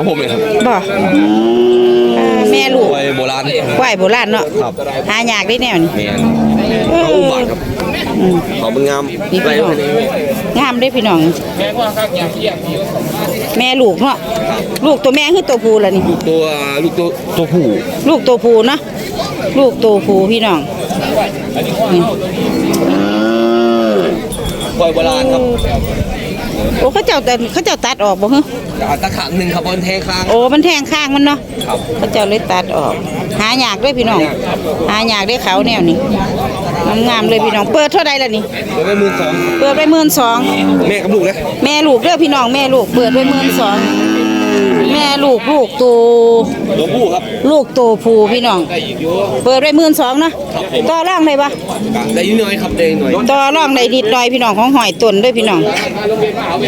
ของผมเลยครับบ่เอ่อแม่ลูกไว้โบราณควายโบราณเนาะครับหายากได้แนวนี่แมนเอเขาออุบาทครับอืมเขาเป็นงามนี่พี่น้องงามได้พี่น้อง แม่ลูกเนาะลูกตัวแม่คือตัวผู้ล่ะนี่ ลูกตัวลูกตัวตัวผู้ลูกตัวผู้เนาะลูกตัวผู้พี่น้องนี่ไว้โบราณครับ โอ้เขาเจ้าแต่เขาเจ้าตัดออกบ่ฮะอ่าตะขังหนึ่งครับบอลแทงค้างโอ้มันแทงข้างมันเนาะครับเขาเจ้าเลยตัดออก หายากด้วยพี่น้อง หายากด้วยเขาแนวนี้งามๆเลยพี่น้อง เปิดเท่าใดล่ะนี่เดี๋ยวไปหมื่นสองเปิดไปหมื่นสองแม่กับลูกนะแม่ลูกเด้อพี่น้องแม่ลูกเปิดไปหมื่นสองแม่ลูกลูกตัวตัวผู้ครับ ลูกตัวผู้พี่น้องเปิดไปหมื่นสองเนาะต่อร่องได้ปะได้ยินหน่อยครับได้หน่อยต่อร่องได้นิดหน่อยพี่น้องของหอยต้นเด้วยพี่น้อง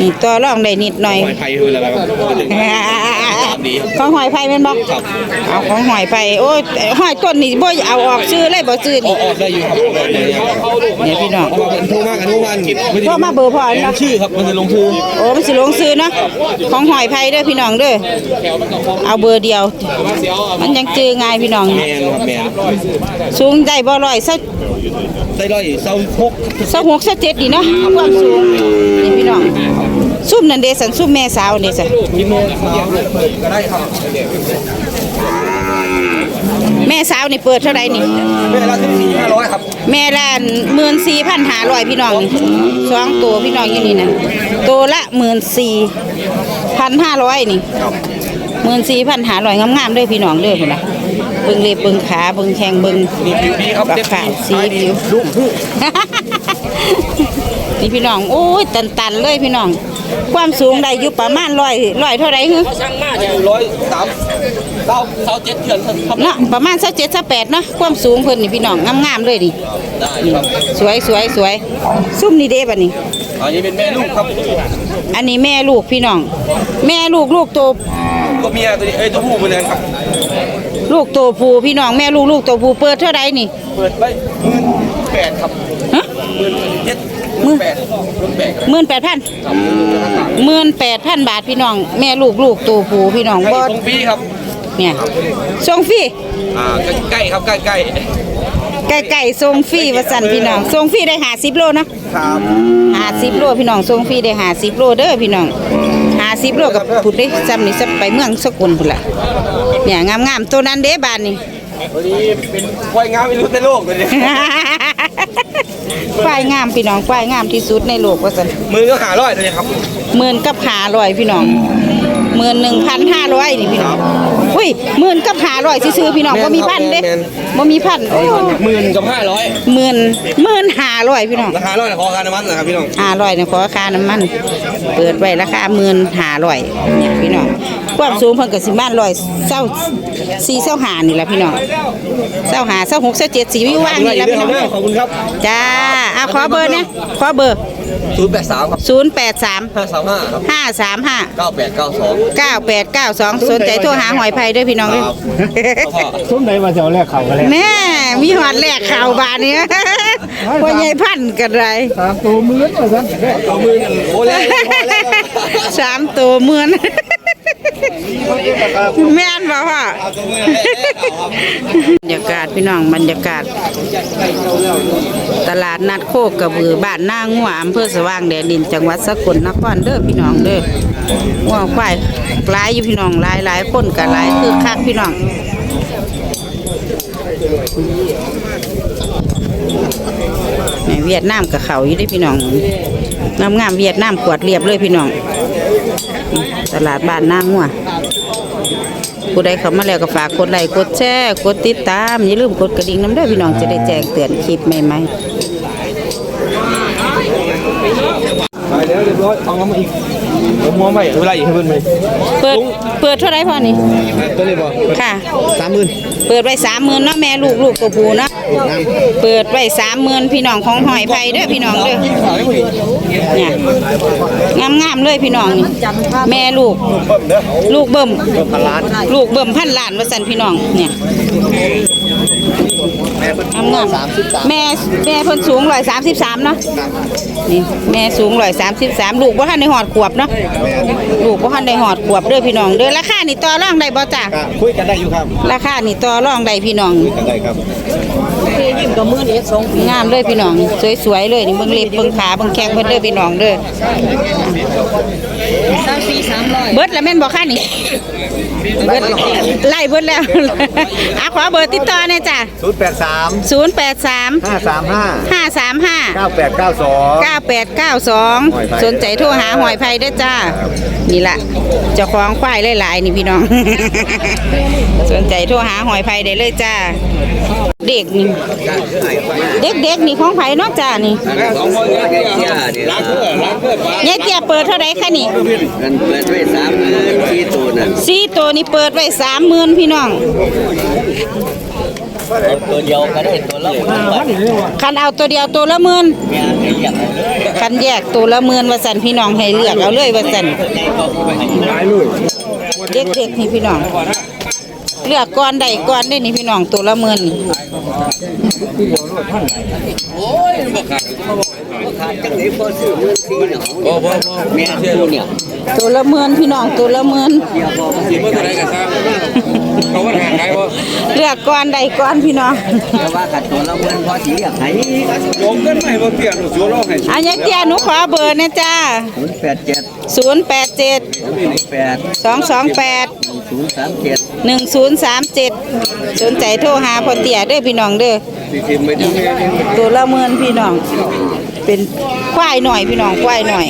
นี่ต่อร่องได้นิดหน่อยไม้ไผ่คืออะไรครับดีของหอยไผ่แม่นบ่ครับ เอาของหอยไผ่โอ้ยหอยต้นนี่บ่เอาออกซื้อเลยบ่ซื้ออนี่อกออกได้อยู่ครับออกได้อยู่ครับเนี่ยพี่น้องเพราะว่าเป็นโทรมากกันทุกวันโทรมาเบอร์พ่ออันลเนาะงชื่อครับมันจะลงชื่อโอ้มันสิลงซื้อเนาะของหอยไผ่เด้อพี่น้องเด้อเอาเบอร์เดียวมันยังจือง่ายพี่น้อง แมนครับแมนสูงได้บ่ร้อยสักได้ร้อยเศร้าพกสักหกสักเจ็ดดีเนาะความสูงนี่พี่น้องซุ่มนั่นเด้สันซุ่มแม่สาวนี่สันกิโมก็ได้ครับ แม่สาวนี่เปิดเท่าไหร่นี่เวลาที่สี่ห้าร้อยครับแม่ละหมื่นสี่พันหาร้อยพี่น้องนี่สองตัวพี่น้องอยู่นี่นะตัวละหมื่นสี่พันห้าร้อยนี่หมื่นสี่พันหาร้อยงามๆเด้อพี่น้องเด้อพุ่นนะเบิ่งเล็บเบิ่งขาเบิ่งแข้งเบิ่งมีผิวดีครับราเจ็บคาสีผิวรุ่มผู้นี่พี่น้อง โอ้ย ตัน ๆ เลยพี่น้อง ความสูงได้อยู่ประมาณร้อยร้อยเท่าไหร่ฮึช่างมากอยู่ร้อยสามเศร้าเศร้าเจ็ดเถื่อนครับเนาะประมาณสักเจ็ดสักแปดเนาะความสูงเพิ่นนี่พี่น้องงามๆเลยดิได้ครับสวยสวยสวยซุ่มนี่เด้บัดนี้ อันนี้เป็นแม่ลูกครับอันนี้แม่ลูกพี่น้อง แม่ลูกลูกโตก็เมียตัวนี้เอ้ยตัวผู้เหมือนกันครับลูกโตผู้พี่น้องแม่ลูกลูกโตผู้เปิดเท่าไรนี่ เปิดไปหมื่นแปดครับฮะหมื่นเจ็ดห มื่นแปดหมื่นแปดหมื่นแปดพันหมื่นแปดพันบาทพี่น้อง แม่ลูกลูกโตผู้พี่น้องใกล้บ่ตรงปีครับ เนี่ยส่งฟรีอ่าใกล้ๆครับใกล้ไก่ไก่ส่งฟรีว่าสั่นพี่น้องส่งฟรีได้หาสิบโลเนาะๆครับหาสิบโลพี่น้องส่งฟรีได้หาสิบโลเด้อพี่น้องหาสิบโลกับพุดเด้ซ้ำนี่ซ้ำไปเมืองสกลพุ่นละเนี่ยงามๆตัวนั้นเด้บานนี่วันนี้เป็นควายงามที่สุดในโลกเลยเนี่ย ควายงามพี่น้องควายงามที่สุดในโลกว่าซั่นมือก็หาร้อยเลยครับหมื่นกับหาร้อยพี่น้องหมื่นหนึ่งพันห้าร้อยนี่พี่น้องอุ้ย หมื่นกับหาร้อยซื้อๆพี่น้องบ่มีพันเด้บ่มีพันโอ้หมื่นกับห้าร้อยหมื่นหมื่นห้าร้อยพี่น้องราคาร้อยขอการน้ำมันนะครับพี่น้องห้าร้อยเนี่ยขอค่าน้ำมัน เปิดไว้ราคาหมื่นห้าร้อยเนี่ยพี่น้องความสูงเพิ่นก็สิบ้านร้อยเศร้าสี่เศร้าหานี่แหละพี่น้องเศร้าหาเศร้าหกเศร้าเจ็ดสี่วิว่างนี่แหละพี่น้องขอบคุณครับจ้าอะขอเบอร์นะขอเบอร์ ศูนย์แปดสามครับศูนย์แปดสามห้าสามห้าครับห้าสามห้าเก้าแปดเก้าสองเก้าแปดเก้าสองสนใจโทรหาหอยไผ่ด้วยพี่น้องด้วยครับพ่อส้มไหนมาจะเอาแรกเขากันแล้วแม่มีหอดแหลกข่าวบานนี้พ่อใหญ่พันธุ์กันไรสามตัวมือมาสั่นตัวมือกันโอ้แล้วพอแล้วสามตัวเหมือน แม่นบ่พ่อบรรยากาศพี่น้องบรรยากาศ ตลาดนัดโคกกระบือบ้านนางัวอำเภอสว่างแดนดินจังหวัดสกลนครเด้อพี่น้องเด้องัวควายหลายอยู่พี่น้องหลายหลายคนก็หลายคือคักพี่น้องเวียดนามกับเขาอยู่ได้พี่น้องงามงามเวียดนามกวดเรียบเลยพี่น้อง ลาดบ้านนางหัวผู้ใดเข้ามาแล้วก็ฝากกดไลค์กดแชร์กดติดตาม อย่าลืมกดกระดิ่งน้ำเด้อพี่น้องจะได้แจ้งเตือนคลิปใหม่ไปแล้วเรียบร้อยเอามาอีกผมมองไปเวลาอีกให้เพิ่นไหมๆเปิดเปิดเท่าไรพ่อนี่ตัวนี้บ่ค่ะสามหมื่นเปิดไว้สามหมื่นเนาะแม่ลูกลูกตัวผู้เนาะเปิดไว้สามหมื่นพี่น้องของหอยไผ่เด้อพี่น้องเด้อ เนี่ยงามๆเลยพี่น้องนี่แม่ลูก ลูกเบิ่มพันล้านลูกเบิ่มพันล้านว่าสันพี่น้องเนี่ยแม่งามงามแม่แม่เพิ่นสูงร้อยสามสิบสามเนาะนี่แม่สูงร้อยสามสิบสามลูกบ่ทันได้หอดขวบเนาะลูกบ่ทันได้หอดขวบเด้อพี่น้องเด้อราคานี่ต่อรองได้บ่จ้าก็คุยกันได้อยู่ครับราคานี่ต่อรองได้พี่น้อง คุยกันได้ครับ งามเลยพี่น้อง สวยๆเลยนี่เบิ่งเล็บเบิ่งขาเบิ่งแข้งเพิ่นเด้อพี่น้องเด้อเบิดแล้วแม่นบ่คะนี่เบิดไล่เบิดแล้วอะขอเบอร์ติดต่อหน่อยจ้ะศูนย์แปดสาม083 ห้าสามห้า535 เก้าแปดเก้าสอง 9892 สนใจโทรหาหอยไผ่เด้อจ้า นี่ละเจ้าของควายหลายๆนี่พี่น้อง สนใจโทรหาหอยไผ่ได้เลยจ้า เด็กนี่ เด็กๆนี่ของไผ่เนาะจ้านี่ยายเตี้ยเปิดเท่าไรคะนี่กันเปิดไว้สามหมื่นสี่ตัวนั่นสี่ตัวนี่เปิดไว้สามหมื่นพี่น้อง ตัวเดียวก็ได้ตัวละหมื่นบาทคันเอาตัวเดียวตัวละหมื่นงานไอ้อย่างคันแยกตัวละหมื่นว่าสันพี่น้องให้เลือกเอาเลยว่าสัน เด็กๆนี่พี่น้อง เลือกก้อนใดก้อนได้นี่พี่น้องตัวละหมื่นขาดจังไหนพอซื้อหมื่นสี่เนาะโอ้โหแม่คู่เนี่ยตัวละหมื่นพี่น้องตัวละหมื่นเดียวพอซื้อเขาว่าหาใครบ่เลือกก้อนใดก้อนพี่น้องแต่ว่าขัดตัวละหมื่นพอสีเรียกให้โยมกันไหมบ่เปลี่ยนสัวร้องให้อันนี้เตี้ยหนูขอเบอร์นะจ้า ศูนย์แปดเจ็ด087สองสองแปด228ศูนย์สามเจ็ด1037สนใจโทรหาพ่อเตียเด้อพี่น้องเด้อตัวละหมื่นพี่น้อง เป็นควายหน่อยพี่น้องควายหน่อย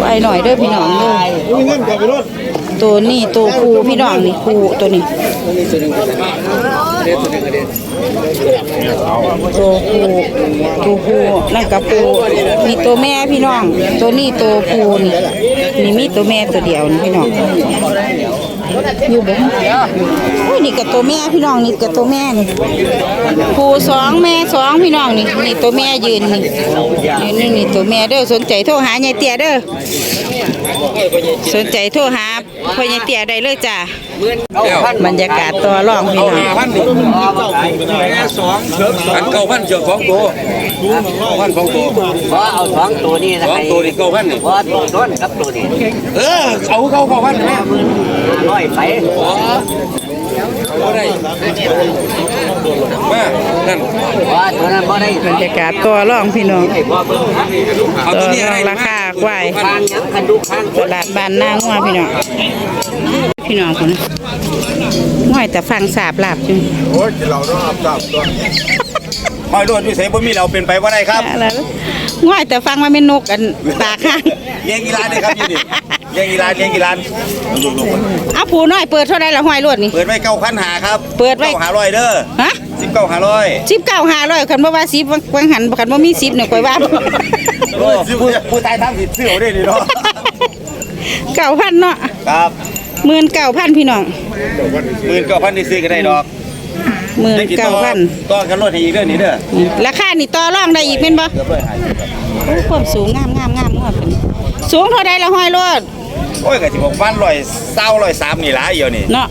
ควายหน่อยเด้อพี่น้องเด้อ ตัวนี้ตัวผู้พี่น้องนี่ผู้ตัวนี้ตัวผู้ตัวผู้นั่นกับผู้นี่ตัวแม่พี่น้อง ตัวนี้ตัวผู้นี่นี่มีตัวแม่ตัวเดียวนี่พี่น้องอยู่บ่โอ้ยนี่กับตัวแม่พี่น้องนี่กับตัวแม่นี่ผู้สองแม่สองพี่น้องนี่นี่ตัวแม่ยืนนี่ยืนนี่นี่ตัวแม่เด้อสนใจโทรหายายเตี้ยเด้อสนใจโทรหา พ่อใหญ่เตียได้เลยจ้ะบรรยากาศตัวร่องพี่น้องพันหนี่แม่สองอันเก้าพันเจ้าของตัวพันสองตัวพอเอาสองตัวนี้นะสองตัวนี่เก้าพันนี่พอตัวต้นกับตัวนี้เออเอาเก้าเก้าพันแม่ห้าร้อยไปบ่ได้มานั่นพอตัวนั้นพอได้บรรยากาศตัวร่องพี่น้องตัวร่องราคาควายข้างหยังคันดูข้างตลาดบ้านนางัวพี่น้อง พี่น้องคนง่อยแต่ฟังสาบลาบจังโอ้ยเราต้องอับจับตัวหอยโดดอยู่เสบ่มีเราเป็นไปบ่ได้ครับอะไรง่อยแต่ฟังว่าเป็นนกกันปากข้างเลี้ยงกีฬาเนี่ยครับอยู่นี่เลี้ยงกีฬาเลี้ยงกีฬาเอาผู้น้อยเปิดเท่าไรละห้อยรวดนี่ เปิดไว้เก้าพันหาครับ เปิดไว้ก้าหาร้อยเด้อ ฮะสิบเก้าหาร้อยสิบเก้าห้าร้อยคันบ่ว่าสิบวังหันคันบ่มีสิบเนี่ยข่อยว่าโอ้ผู้ผู้ตายทำผิดซื้อเอาได้ดีเนาะเก้าพันเนาะ ครับ หมื่นเก้าพันพี่น้องหมื่นเก้าพันนี่ซื้อก็ได้ดอกหมื่นยังสิเก้าต่อพันต่อกันรถให้อีกเด้อนี่เด้อราคานี่ต่อรองได้อีกเป็นบ่เกือบร้อยห้าสิบครับโอ้ความสูงงามงามงามงามเป็นสูงเท่าใดละห้อยรถโอ้ยก็สิบอกบ้านร้อยเศร้าร้อยสามนี่ละเอียวนี่เนาะ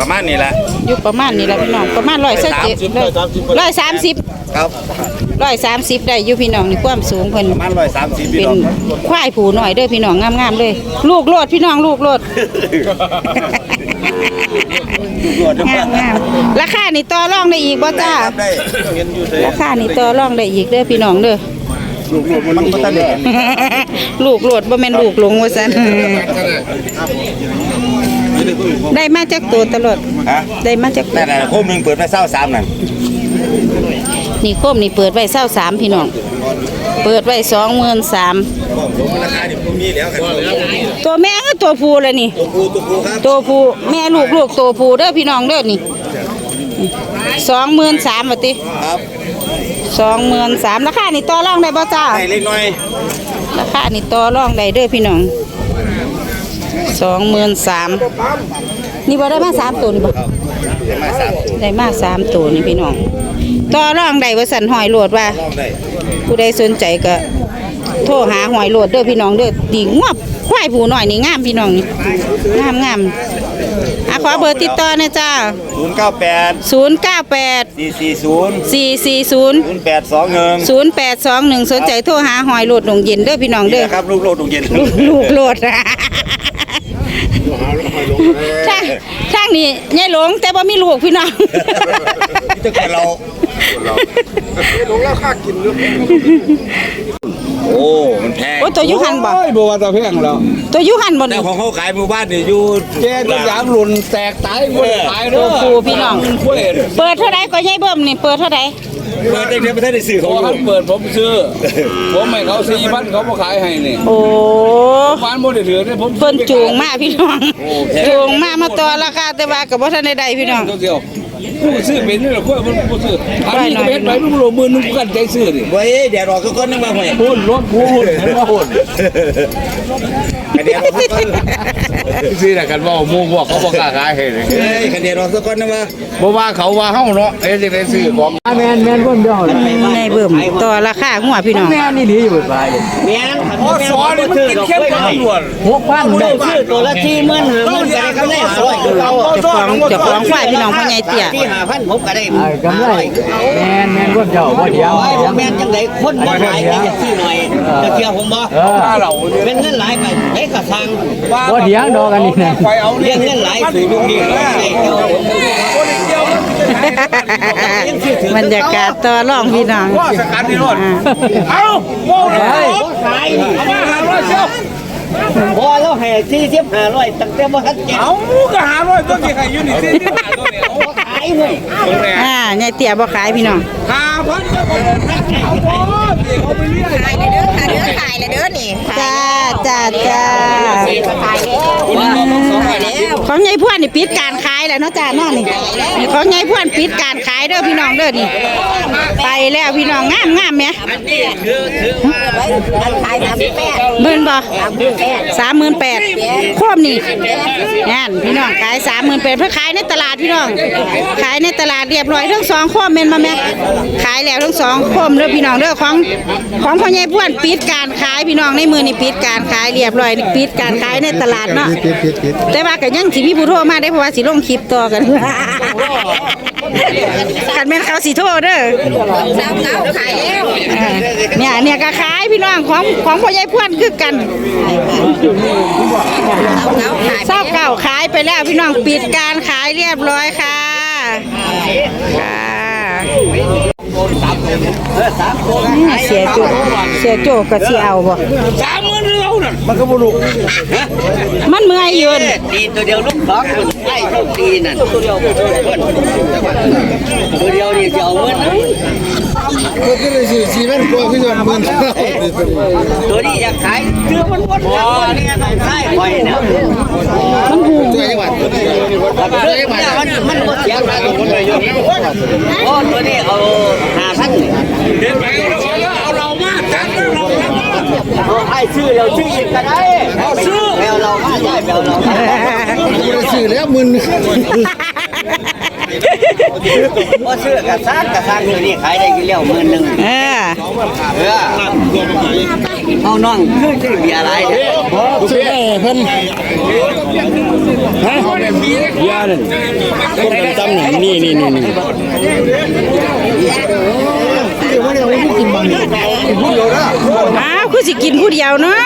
ประมาณนี้ละอยู่ประมาณนี้ละพี่น้องประมาณร้อยสิบเจ็ดร้อยสามสิบ ครับร้อยสามสิบได้อยู่พี่น้องนี่ความสูงเพิ่นประมาณร้อยสามสิบพี่เป็นน้องควายผูหน่อยเด้อพี่น้องงามๆเลย ลูกโลดพี่น้องลูกโลด รวดงามงามราคานี่ต่อรองได้อีกบ่จ้าครับได้เห็นอยู่เด้ราคานี่ต่อรองได้อีกเด้อพี่น้องเด้อ ลูกลูกมันบ่ทันได้เห็นลูกโลดบ่แม่นลูกหลงว่าซั่นได้มาจากตัวตลอด ฮะได้มาจากตัวนั่นน่ะโคมหนึงเปิดไว้เศร้าสามนั่น นี่โคมนี่เปิดไว้23พี่น้อง เปิดไว้23,000บอกลงราคานี่บ่มีแล้วกันตัวแม่คือตัวผู้เลยนี่ตัวผู้ตัวผู้ครับตัวผู้แม่ลูกลูกตัวผู้เด้อพี่น้องเด้อนี่23,000ว่าติครับ23,000ราคานี่ต่อรองได้บ่จ้าให้เล็กน้อยราคานี่ต่อรองได้เด้อพี่น้องสองหมื่นสามนี่บ่ได้มาสามตัวนี่บ่ได้มาสามตัวได้มาสามตัวนี่พี่น้อง ต่อรองได้ว่าสันหอยโหลดว่าลองได้ผู้ใดสนใจก็ โทรหาหอยโหลดเด้อพี่น้องเด้อดีงวบควายผู้น้อยนี่งามพี่น้องนี่งามงามอะขอเบอร์ติดต่อหนะจ้าศูนย์เก้าแปด098 สี่สี่ศูนย์440 ศูนย์แปดสองหนึ่ง0821 สนใจโทรหาหอยโหลดหนองเย็นเด้อพี่น้องนี่เด้อนะครับ ลูกโลดดุงเย็น ลูกลูกโหลดช่างช่างนี่ยายหลงแต่ว่ามีลูกพี่น้องจะเป็นเรา โอ้ มันแพงโอ้ตัวอยุหันบ่โอ้ยบัวตะเพียงแล้วตัวอยุหันบ่แต่นี่ของเขาขายหมู่บ้านนี่อยู่แกก็ยางหล่นแตกตายหมดตายเด้ตัอวผู้พี่น้องคุยเปิดเท่าใดก็ยายเบิ่มนี่เปิดเท่าใดเปิดได้เดียวไม่ได้สื่อพเขาออท่ายู่นเปิดผมซื้อ ผมให้เขาสี่พันเขามาขายให้นี่โอ้บ้านโมได้ถือเนี่ยผมเพิ่นจูงมาพี่น้องจูงมามาต่อราคาแต่ว่าก็บ่ทันได้ได้พี่น้อง ตัวเดียว ผู้ซื้อเป็นนี่แหละคุยมันผู้ซื้ออันนี้ก็เป็นไปมันโลมือนึงกันใจซื้อดิเว้ยเดี๋ยวรอทุกคนนึงมาห่วยหุ้นรถผู้หุ้นเห็นว่าหุ้นเดี๋ยวรอทุกคน ซื้อแต่กันว่าหมู่พวกเขาบอกกล้าขายให้เลยเฮ้ยเดี๋ยวรอทุกคนนึงมาบ่ว่าเขาว่าเฮาเนาะเอ๊ะสิได้ซื้อของแมนแม่นคนเดียวในเบิ่มต่อราคาหัวพี่น้องแม่นี่ดีอยู่ไปแม่นพอสอนี่มันกินเข้มกับตำรวจ6,000ได้ซื้อตัวละที่หมื่นห้าหมื่นก็ได้กำไรหาร้อยเราจ้าของเจ้าของควายพี่น้องพ่อใหญ่เตี้ยที่หาพันผมก็ได้กำไรแมนแม่นคนเดียวบ่เดียวแมนจังไดคนบ่หลายที่จะซื้อหน่อยจะเที่ยวผมบ่เออเป็นเงินหลายไปให้กระสังบ่เถียงดอกกันนี่นะเรียนเงินหลายสู่ลูกนี่ได้เที่ยวมบรรยากาศต่อรองพี่น้องสกัดนี่รถเอาโม่เลยขายเอามาหาร้อยเชียวพอแล้วแห่ที่สิบหาร้อยตั้งแต่บ่ทันเก็บเอาก็หาร้อยตัวกี่ใครอยู่นี่สิที่หาตัวเนี่ยาขายเว้ยอ่าใหญ่เตี้ยบ่ขายพี่น้องหาพันก็บ่เอาบ่สิเขาไปเรียกขายเลยเด้อขายเลยเด้อขายเลยเด้อนี่จ้าจ้าจ้าขายแล้วว่าขายแล้วของยายพวนนี่ปิดการขายแล้วเนาะจ้าเนาะนี่นี่ของยายพวนปิดการขายเด้อพี่น้องเด้อนี่ไปแล้วพี่น้องงามงามแหมขายสามสิบแปดหมื่นบ่สามหมื่นแปดครบนี่นั่นพี่น้องขายสามหมื่นแปดเพื่อขายในตลาดพี่น้องขายในตลาดเรียบร้อยทั้งสองคมเมนมาแม่ขายแล้วทั้งสองคมเด้อพี่น้องเด้อของของพ่อใหญ่พ่วนปิดการขายพี่น้องในมือนี่ปิดการขายเรียบร้อยปิดการขายในตลาดเนาะแต่ว่าก็ยังสิมีผู้โทรมาได้เพราะว่าสิลงคลิปต่อกันกันแม่นเขาสิโทรเด้อสามเก้าขายแล้วเนี่ยเนี่ยก็ขายพี่น้องของของพ่อใหญ่พ่วนคือกันเศร้าเก่าขายไปแล้วพี่น้องปิดการขายเรียบร้อยค่ะ เสียโจเสียโจก็สิเอาบ่สามหมื่นเรานั่นมันก็บุรุษมันเมื่อยยืนตีตัวเดียวลูกสองคนไอ้ลูกตีนั่นตัวเดียวตัวเดียวนี่จะเอาเงิน ก็เลยสิสิมันกลัวคือมันมันตัวนี้อยากขายเชื่อมันวนกันนี่ต้องขายไปนะมันหูตัวจังหวัดเรื่องนี้มันมันบ่เสียค่าตัวคนเลยอยู่โอ้ตัวนี้เอาหาพันเห็นไหมเอาเรามาจังเราเอาให้ซื้อเราซื้ออีกก็ได้เอาซื้อแล้วเรามาได้แล้วเราซื้อแล้วมึน พอซื้อกระซักกระซักตัวนี้ขายได้กี่เลี้ยวหมื่นหนึ่งเออเออเอาน้องคือซื้อเบียร์อะไรเนี่ยซื้อได้เพิ่นฮะยานั่นคนกันจำนี่นี่นี่นี่เดี๋ยวว่าเดี๋ยวว่ากินบางนี่กินผู้เดียวนะอ้าวคือสิกินผู้เดียวเนาะ